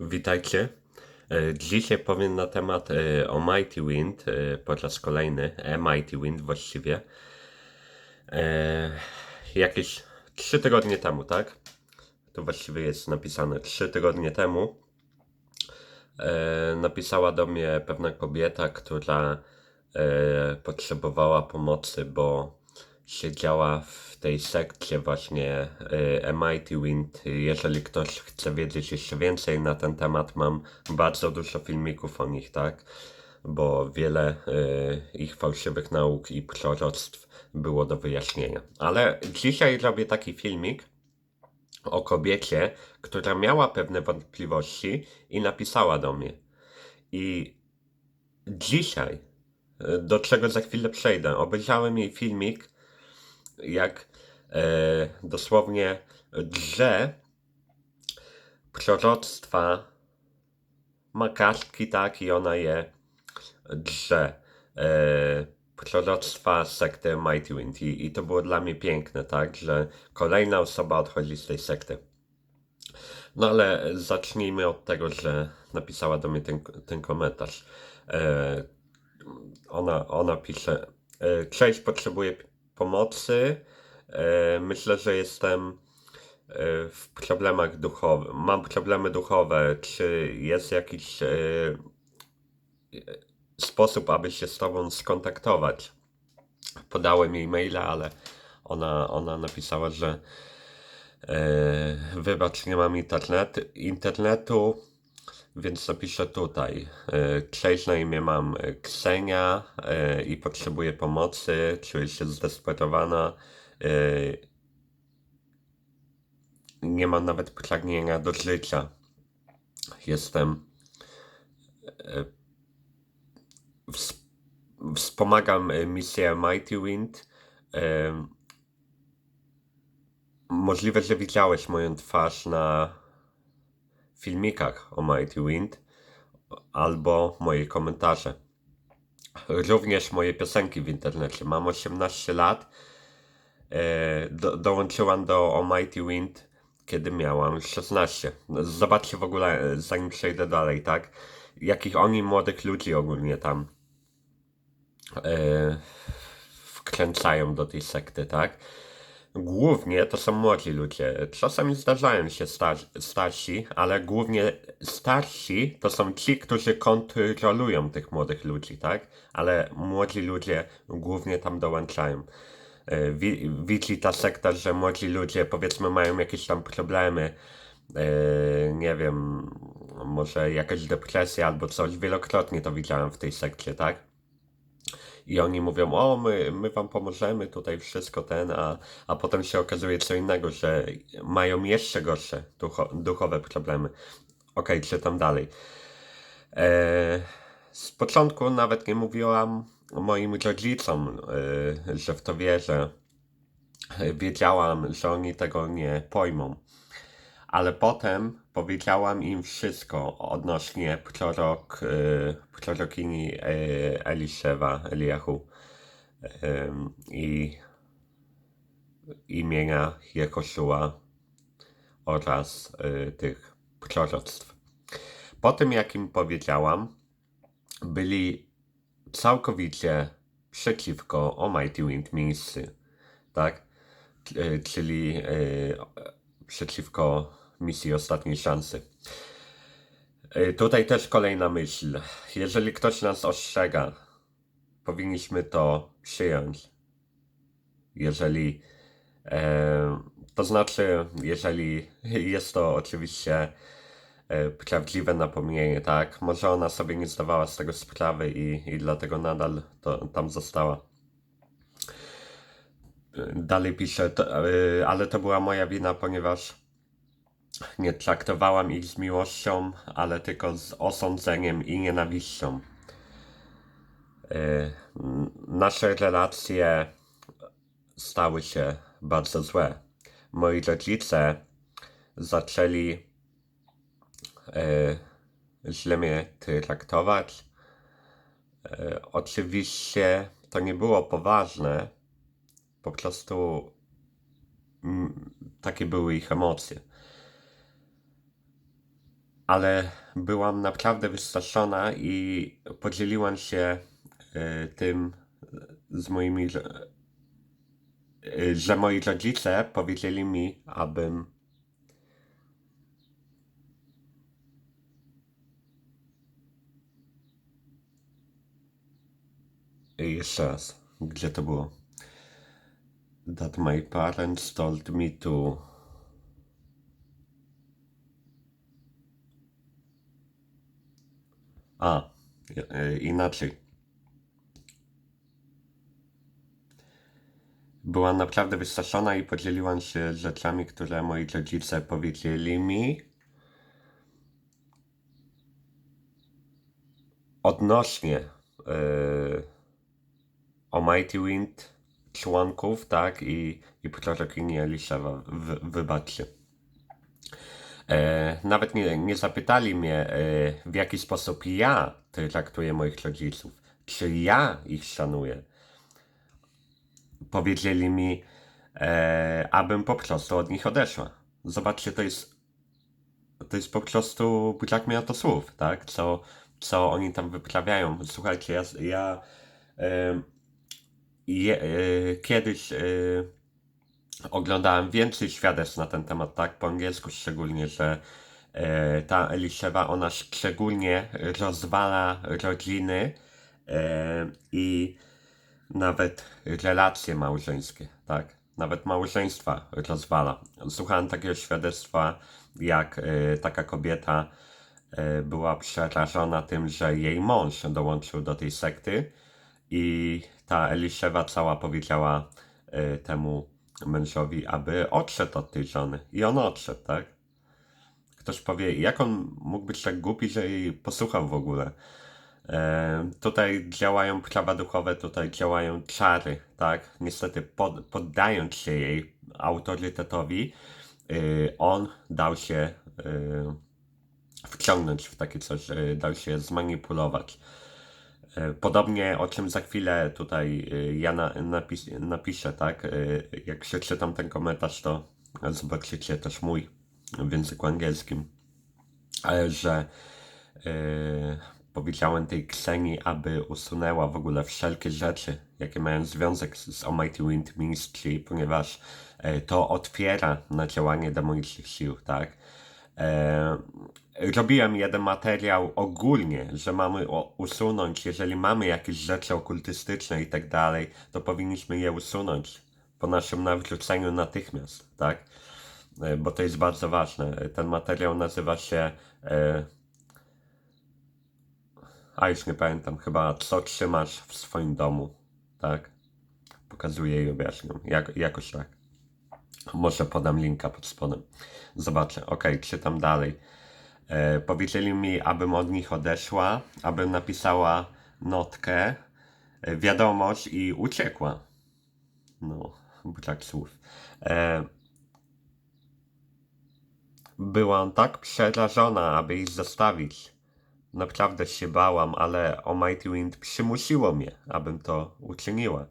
Witajcie. E, Dzisiaj powiem na temat e, o Mighty Wind, e, po raz kolejny, e Mighty Wind właściwie. Jakieś 3 tygodnie temu, tak? To właściwie jest napisane 3 tygodnie temu. Napisała do mnie pewna kobieta, która potrzebowała pomocy, bo siedziała w tej sekcie właśnie e, Mighty Wind. Jeżeli ktoś chce wiedzieć jeszcze więcej na ten temat, mam bardzo dużo filmików o nich, tak? Bo wiele e, ich fałszywych nauk i proroctw było do wyjaśnienia. Ale dzisiaj robię taki filmik o kobiecie, która miała pewne wątpliwości i napisała do mnie. I dzisiaj, e, do czego za chwilę przejdę, obejrzałem jej filmik, jak e, dosłownie drze proroctwa ma tak, i ona je drze. E, proroctwa sekty Mighty Wind. I, I to było dla mnie piękne, tak, że kolejna osoba odchodzi z tej sekty. No ale zacznijmy od tego, że napisała do mnie ten, ten komentarz. E, ona, ona pisze: e, Cześć, potrzebuję pomocy. E, myślę, że jestem e, w problemach duchowych. Mam problemy duchowe. Czy jest jakiś e, sposób, aby się z Tobą skontaktować? Podałem jej maila, ale ona, ona napisała, że wybacz, nie mam internetu, internetu więc napiszę tutaj. E, Cześć, na imię mam e, Ksenia e, i potrzebuję pomocy. Czuję się zdesperowana. Nie mam nawet pragnienia do życia. Jestem. ws- Wspomagam misję Mighty Wind. Możliwe, że widziałeś moją twarz na filmikach o Mighty Wind albo moje komentarze. Również moje piosenki w internecie. Mam 18 lat. E, do, dołączyłam do O Mighty Wind, kiedy miałam 16. Zobaczcie w ogóle, zanim przejdę dalej, tak? Jakich oni młodych ludzi ogólnie tam e, wkręcają do tej sekty, tak? Głównie to są młodzi ludzie. Czasami zdarzają się star- starsi, ale głównie starsi to są ci, którzy kontrolują tych młodych ludzi, tak? Ale młodzi ludzie głównie tam dołączają. E, wi- Widzi ta sekta, że młodzi ludzie powiedzmy mają jakieś tam problemy, e, nie wiem, może jakaś depresja albo coś. Wielokrotnie to widziałem w tej sekcie, tak? I oni mówią, o, my, my wam pomożemy, tutaj wszystko ten, a, a potem się okazuje co innego, że mają jeszcze gorsze ducho, duchowe problemy. Okej, czytam dalej. E, z początku nawet nie mówiłam moim rodzicom, e, że w to wierzę. E, Wiedziałam, że oni tego nie pojmą. Ale potem powiedziałam im wszystko odnośnie prorok, e, prorokini e, Eliszewa, em, i imienia Jehoszua oraz e, tych proroctw. Po tym, jak im powiedziałam, byli całkowicie przeciwko Almighty Wind tak? Czyli e, przeciwko misji ostatniej szansy. E, Tutaj też kolejna myśl. Jeżeli ktoś nas ostrzega, powinniśmy to przyjąć. Jeżeli, e, to znaczy, jeżeli jest to oczywiście e, prawdziwe napomnienie, tak? Może ona sobie nie zdawała z tego sprawy i, i dlatego nadal to, tam została. Dalej pisze, to, e, ale to była moja wina, ponieważ nie traktowałam ich z miłością, ale tylko z osądzeniem i nienawiścią. E, Nasze relacje stały się bardzo złe. Moi rodzice zaczęli e, źle mnie traktować. Oczywiście to nie było poważne, po prostu mm, takie były ich emocje. ale byłam naprawdę wystraszona i podzieliłam się e, tym z moimi, ro- e, że moi rodzice powiedzieli mi, abym jeszcze raz, gdzie to było? That my parents told me to A, e, inaczej. Byłam naprawdę wystraszona i podzieliłam się rzeczami, które moi rodzice powiedzieli mi. Odnośnie e, Almighty Wind, członków, tak, i, i prorokini Eliszewa, w, wybaczcie. E, nawet nie, nie zapytali mnie, e, w jaki sposób ja traktuję moich rodziców, czy ja ich szanuję. Powiedzieli mi, e, abym po prostu od nich odeszła. Zobaczcie, to jest, to jest po prostu brak mi na to słów, tak? Co, co oni tam wyprawiają. Słuchajcie, ja, ja e, je, e, kiedyś e, oglądałem więcej świadectw na ten temat, tak, po angielsku szczególnie, że e, ta Eliszewa, ona szczególnie rozwala rodziny e, i nawet relacje małżeńskie, tak, nawet małżeństwa rozwala. Słuchałem takiego świadectwa, jak e, taka kobieta e, była przerażona tym, że jej mąż dołączył do tej sekty i ta Eliszewa cała powiedziała e, temu mężowi, aby odszedł od tej żony. I on odszedł, tak? Ktoś powie, jak on mógł być tak głupi, że jej posłuchał w ogóle. E, tutaj działają prawa duchowe, tutaj działają czary, tak? Niestety pod, poddając się jej autorytetowi, y, on dał się y, wciągnąć w takie coś, y, dał się zmanipulować. E, Podobnie, o czym za chwilę tutaj y, ja na, napis, napiszę, tak? Y, Jak przeczytam ten komentarz, to zobaczycie też mój w języku angielskim, Ale że y, powiedziałem tej Kseni, aby usunęła w ogóle wszelkie rzeczy, jakie mają związek z, z Almighty Wind Ministry, ponieważ e, to otwiera na działanie demonicznych sił, tak? E, robiłem jeden materiał ogólnie, że mamy usunąć, jeżeli mamy jakieś rzeczy okultystyczne i tak dalej, to powinniśmy je usunąć po naszym nawróceniu natychmiast, tak? E, Bo to jest bardzo ważne. Ten materiał nazywa się, e, a już nie pamiętam, chyba co trzymasz w swoim domu, tak? Pokazuję i objaśniam, jak, jakoś tak. Może podam linka pod spodem. Zobaczę. Ok, czytam dalej. E, powiedzieli mi, abym od nich odeszła, abym napisała notkę, e, wiadomość i uciekła. No, brak słów. E, byłam tak przerażona, aby ich zostawić. Naprawdę się bałam, ale Almighty Wind przymusiło mnie, abym to uczyniła.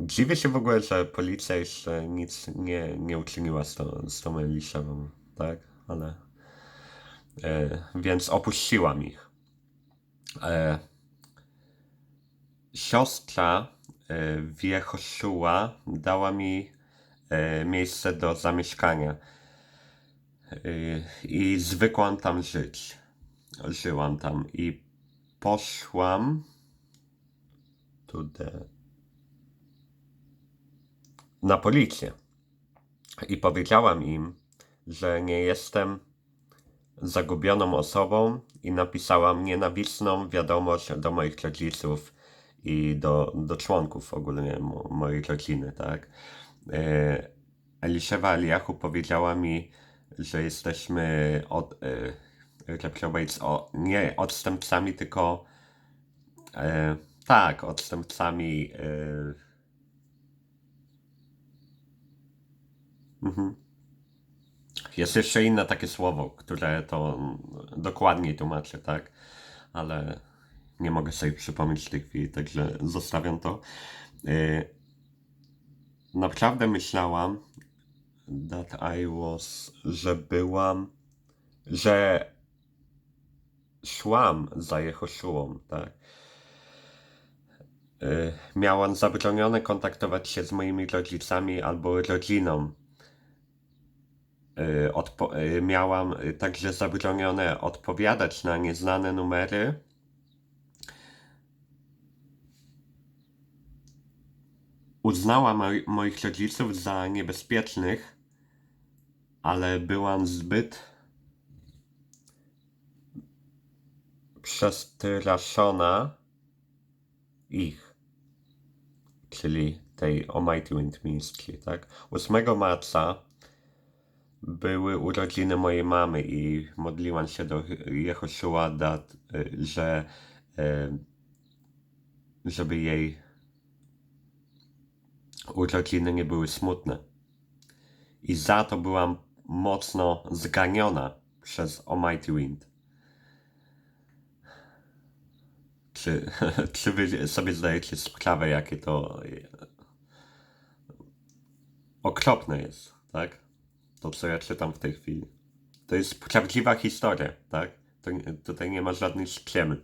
Dziwię się w ogóle, że policja jeszcze nic nie, nie uczyniła z, tą z tą Elishewą, tak? Ale. E, więc opuściłam ich. E, siostra e, Wiechoszuła dała mi e, miejsce do zamieszkania. E, I zwykłam tam żyć. Żyłam tam i poszłam. To the na policję i powiedziałam im, że nie jestem zagubioną osobą i napisałam nienawistną wiadomość do moich rodziców i do, do członków ogólnie mo, mojej rodziny, tak. E, Eliszewa Eliachu powiedziała mi, że jesteśmy od, e, o, nie odstępcami, tylko e, tak, odstępcami e, Mhm. Jest jeszcze inne takie słowo, które to dokładniej tłumaczy, tak? Ale nie mogę sobie przypomnieć w tej chwili, także zostawiam to. Yy, naprawdę myślałam, that I was, że byłam, że szłam za Jehoszuą, tak? Y, Miałam zabronione kontaktować się z moimi rodzicami albo rodziną. Y, y, miałam y, także zabronione odpowiadać na nieznane numery. Uznałam moi- moich rodziców za niebezpiecznych, ale byłam zbyt przestraszona ich, czyli tej Almighty Wind Ministry, tak? 8 marca były urodziny mojej mamy i modliłam się do Jehoszua, dat, y, że y, żeby jej urodziny nie były smutne. I za to byłam mocno zganiona przez Almighty Wind. Czy, czy wy sobie zdajecie sprawę, jakie to y, okropne jest, tak? To, co ja czytam w tej chwili. To jest prawdziwa historia, tak? To, tutaj nie ma żadnej ściemy.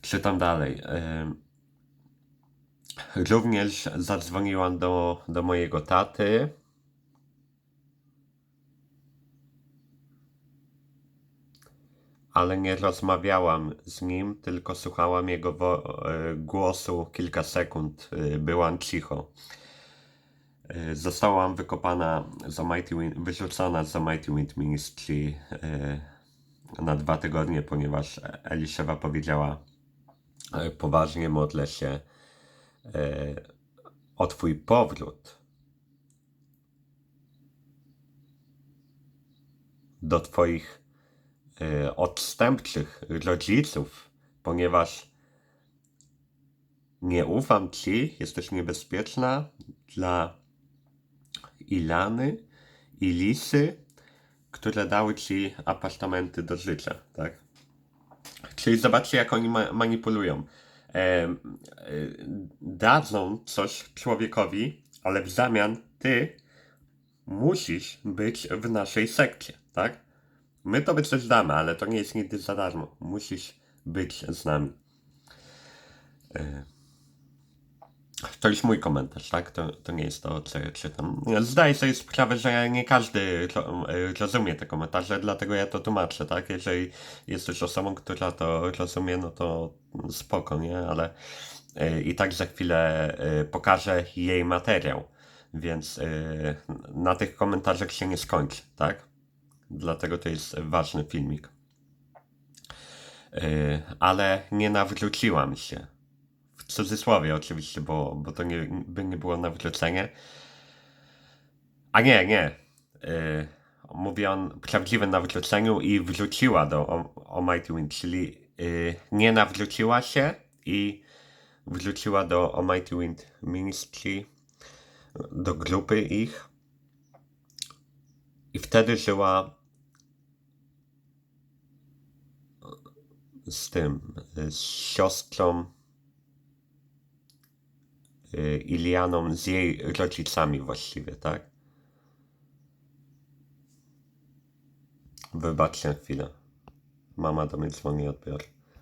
Czytam dalej. Również zadzwoniłam do, do mojego taty. Ale nie rozmawiałam z nim, tylko słuchałam jego e, głosu kilka sekund. e, Byłam cicho. E, Zostałam wykopana z Almighty Wind, wyrzucona z Almighty Wind Ministry e, na dwa tygodnie, ponieważ Eliszewa powiedziała e, poważnie modlę się o Twój powrót do Twoich odstępczych rodziców, ponieważ nie ufam Ci, jesteś niebezpieczna dla Ilany i Lisy, które dały Ci apartamenty do życia, tak? Czyli zobaczcie, jak oni ma- manipulują. Em, y, dadzą coś człowiekowi, ale w zamian ty musisz być w naszej sekcie, tak? My tobie coś damy, ale to nie jest nigdy za darmo. Musisz być z nami. E, To już mój komentarz, tak? To, to nie jest to, co ja czytam. Zdaję sobie sprawę, że nie każdy e, rozumie te komentarze, dlatego ja to tłumaczę, tak? Jeżeli jesteś osobą, która to rozumie, no to spoko, nie? Ale e, i tak za chwilę e, pokażę jej materiał, więc na tych komentarzach się nie skończy, tak? Dlatego to jest ważny filmik. Ale nie nawróciłam się. W cudzysłowie oczywiście, bo, bo to nie, by nie było nawrócenie. A nie, nie. Yy, mówi on prawdziwym nawróceniu i wrzuciła do Al- Almighty Wind, czyli yy, nie nawróciła się i wrzuciła do Almighty Wind Ministry, do grupy ich. I wtedy żyła z tym, y, z siostrą y, Ilianą, z jej rodzicami właściwie, tak? Wybaczcie chwilę. Mama do mnie dzwoni, odbiorę.